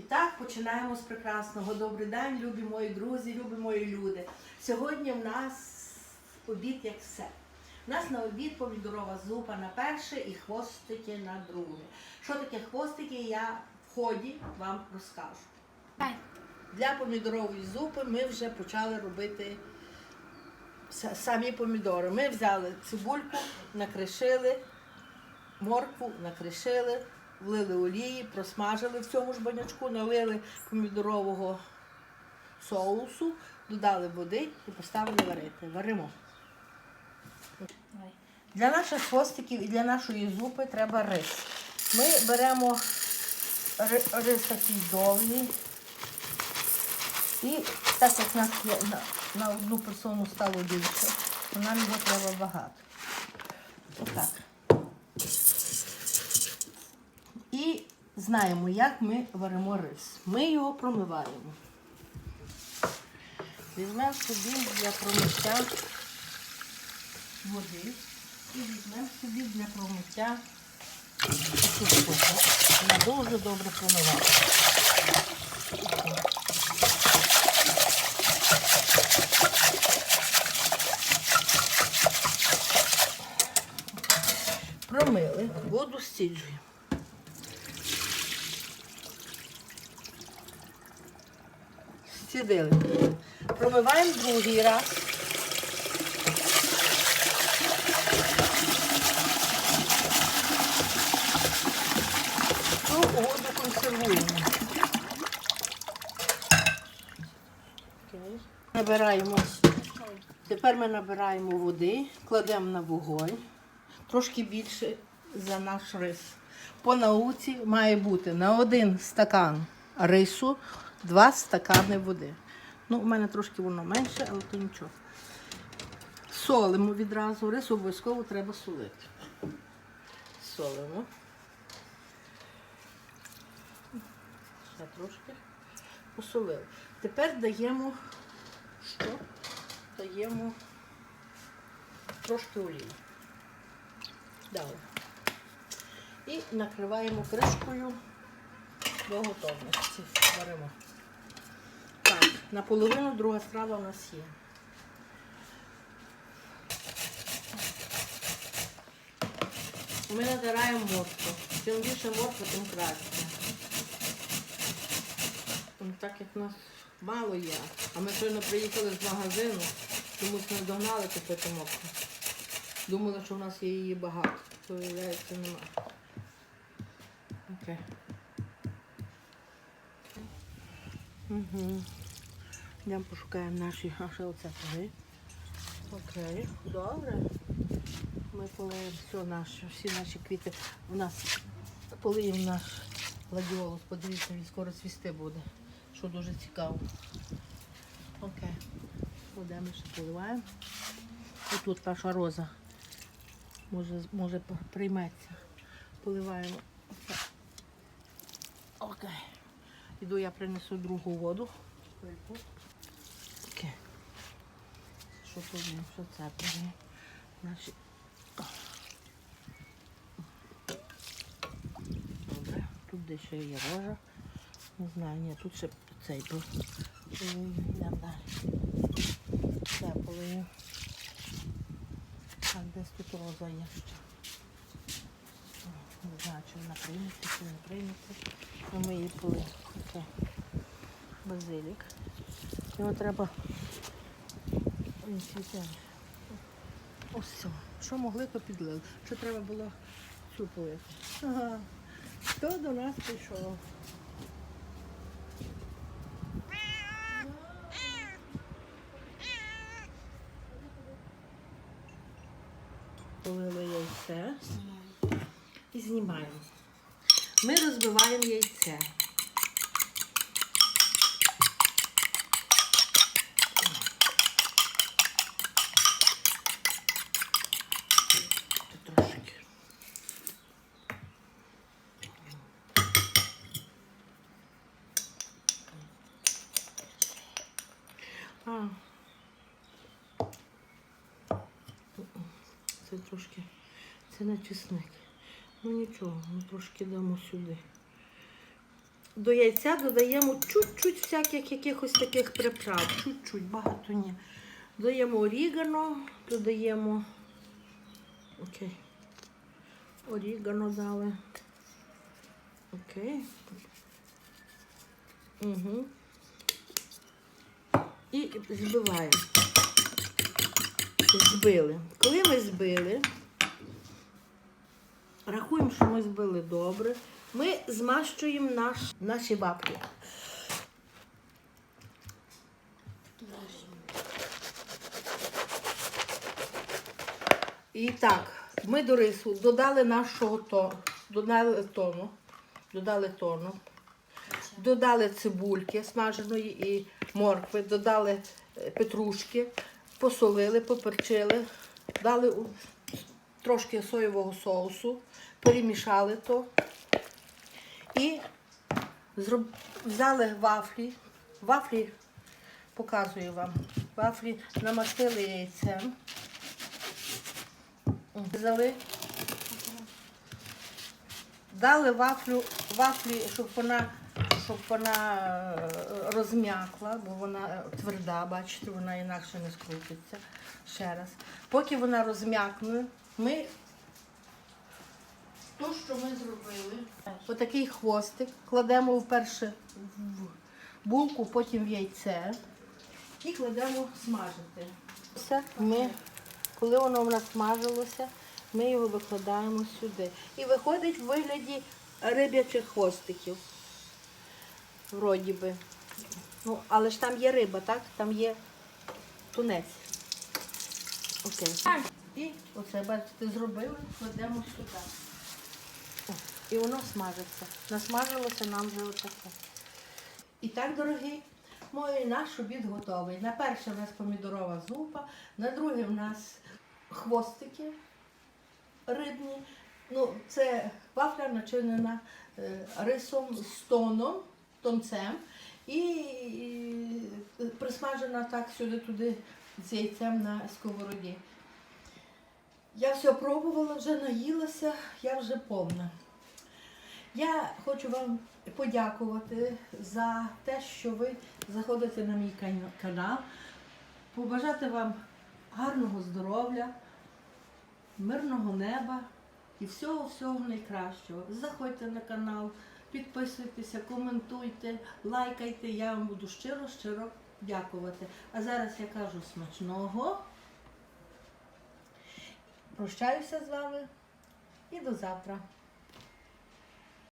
І так починаємо з прекрасного. Добрий день, любі мої друзі, любі мої люди. Сьогодні в нас обід як все. У нас на обід помідорова зупа на перше і хвостики на друге. Що таке хвостики, я в ході вам розкажу. Для помідорової зупи ми вже почали робити самі помідори. Ми взяли цибульку, накришили, моркву накришили, влили олії, просмажили в цьому ж банячку, налили помідорового соусу, додали води і поставили варити. Варимо. Для наших хвостиків і для нашої зупи треба рис. Ми беремо рис такий довгий. І так як нас є на, на одну персону стало більше, то нам його треба багато. Отак. Знаємо, як ми варимо рис. Ми його промиваємо. Візьмемо собі для промиття води і візьмемо собі для промиття штуку. Вона дуже добре промиває. Промили, воду стіджуємо. Стідили. Промиваємо другий раз. Цю воду консервуємо. Набираємо. Тепер ми набираємо води, кладемо на вогонь, трошки більше за наш рис. По науці має бути на один стакан рису два стакани води. Ну, у мене трошки воно менше, але то нічого. Солимо відразу, рис обов'язково треба солити. Солимо. Ще трошки посолили. Тепер даємо що? Даємо трошки олії. Дали. І накриваємо кришкою до готовності. Варимо. Так, наполовину друга страва у нас є. Ми натираємо моркву. Чим більше моркви, тим краще. Так як нас мало є, а ми щойно приїхали з магазину, чомусь не догнали купити моркву. Думали, що в нас є її багато. То виявляється нема. Окей. Угу. Йдемо пошукаємо наші, а туди. Окей, добре. Ми полиємо все наше, всі наші квіти. У нас полиємо наш гладіолус. Подивіться, він скоро цвісти буде. Що дуже цікаво. Окей. Ми ще поливаємо? І тут наша роза. Може, може прийметься. Поливаємо. Окей. Іду, я принесу другу воду. Окей. Що? Це є? Наші. Добре. Тут де ще є рожа. Не знаю, ні, тут ще цей був. Йдемо далі. Це полию. Так, десь тут роза є ще. Не знаю, чи вона прийметься, чи не прийметься. Ну, ми її полили. Окей. Базилік. Його треба. Ось все. Що могли, то підлили. Що треба було цю полити. Ага. Хто до нас прийшов? Полили яйце і знімаємо. Ми розбиваємо яйце. Тут Трошки. А. Це трошки, це не чесник. Ну нічого, ми трошки дамо сюди. до яйця додаємо чуть-чуть всяких якихось таких приправ. Чуть-чуть, багато ні. Додаємо орігано, додаємо. Окей. Орігано дали. Окей. Угу. І збиваємо. Збили. Коли ми збили, рахуємо, що ми збили добре. Ми змащуємо наш, наші бабки. І так, ми до рису додали нашого то, додали тону, додали тону, додали цибульки смаженої і моркви, додали е, петрушки, посолили, поперчили, дали трошки соєвого соусу, перемішали то і взяли вафлі. Вафлі показую вам. Вафлі намастили яйцем. Взяли. Дали вафлю, вафлі, щоб вона, щоб вона е, розм'якла, бо вона е, тверда, бачите, вона інакше не скрутиться. Ще раз. Поки вона розм'якне, ми то, що ми зробили, отакий хвостик кладемо вперше в булку, потім в яйце і кладемо смажити. Все, ми, коли воно в нас смажилося, ми його викладаємо сюди. І виходить в вигляді риб'ячих хвостиків. Вроді би. Ну, але ж там є риба, так? Там є тунець. Окей. І оце, бачите, зробили, кладемо сюди. О, І воно смажиться. Насмажилося нам вже отаке. І так, дорогі мої, наш обід готовий. На перше в нас помідорова зупа, на друге в нас хвостики рибні. Ну, це вафля начинена е, рисом з тоном, тонцем. І присмажена так сюди-туди з яйцем на сковороді. Я все пробувала, вже наїлася, я вже повна. Я хочу вам подякувати за те, що ви заходите на мій канал, побажати вам гарного здоров'я, мирного неба і всього-всього найкращого. Заходьте на канал, підписуйтеся, коментуйте, лайкайте. Я вам буду щиро-щиро дякувати. А зараз я кажу смачного. Прощаюся з вами і до завтра.